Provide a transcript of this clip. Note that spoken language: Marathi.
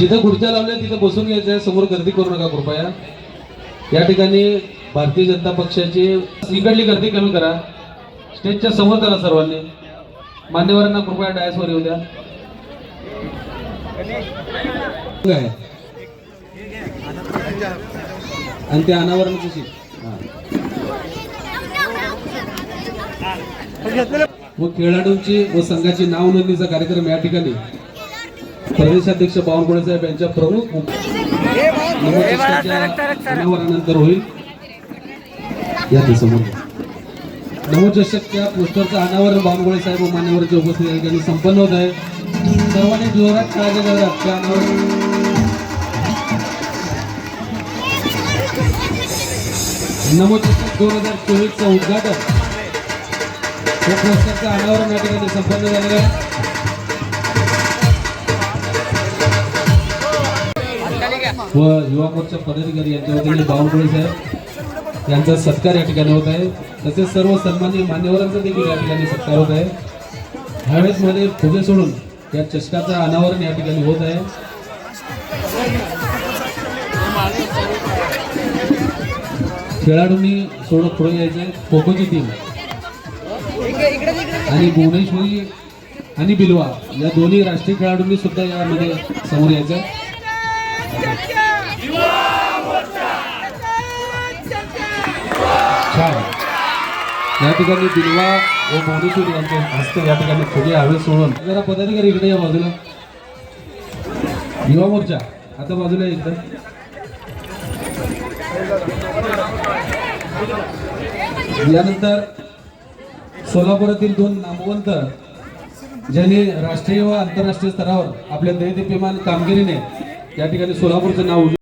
जिथं खुर्च्या लावल्या तिथं बसून घ्यायचं आहे. समोर गर्दी करू नका कृपया. या ठिकाणी भारतीय जनता पक्षाची इकडली गर्दी कमी करा. स्टेजच्या समोर करा सर्वांनी. मान्यवरांना कृपया डायसवर येऊ द्या. काय आणि ते अनावरण कशी? हा. व खेळाडूंची व संघाची नाव नोंदणीचा कार्यक्रम या ठिकाणी. प्रदेशाध्यक्ष बावनकुळे साहेब यांच्या प्रमुख नमोचषकाच्या अनावरणानंतर होईल. या ते समोर नवचषकच्या पोस्टरचं अनावरण बावनकुळे साहेब मान्यवरच्या उपस्थित या ठिकाणी संपन्न होत आहे. सर्वांनी जोरात काळजी करतात त्या अनावरण नवचषक दोन हजार चोवीसचं उद्घाटन. या पोस्टरचं अनावरण या ठिकाणी संपन्न झालेलं आहे. व युवा मोर्चा पदाधिकारी यांच्या वतीने म्हणजे बावनकुळे साहेब यांचा सत्कार या ठिकाणी होत आहे. तसेच सर्व सन्मान्य मान्यवरांचा देखील या ठिकाणी सत्कार होत आहे. ह्यावेळेसमध्ये फुगे सोडून या चषकाचं अनावरण या ठिकाणी होत आहे. खेळाडूंनी सोडून पुढे यायचं आहे खो खोची टीम आणि भुवनेश्वरी आणि बिलवा या दोन्ही राष्ट्रीय खेळाडूंनी सुद्धा यामध्ये समोर यायचं छान. या ठिकाणी दिलवा व भुवनेश्वरी यांचे हस्ते या ठिकाणी फुगे हवे सोडून. जरा पदाधिकारी इकडे या बाजूला. युवा मोर्चा आता बाजूला एकदा यानंतर सोलापुरातील दोन नामवंत ज्यांनी राष्ट्रीय व आंतरराष्ट्रीय स्तरावर आपल्या दैदिप्यमान कामगिरीने या ठिकाणी सोलापूरचं नाव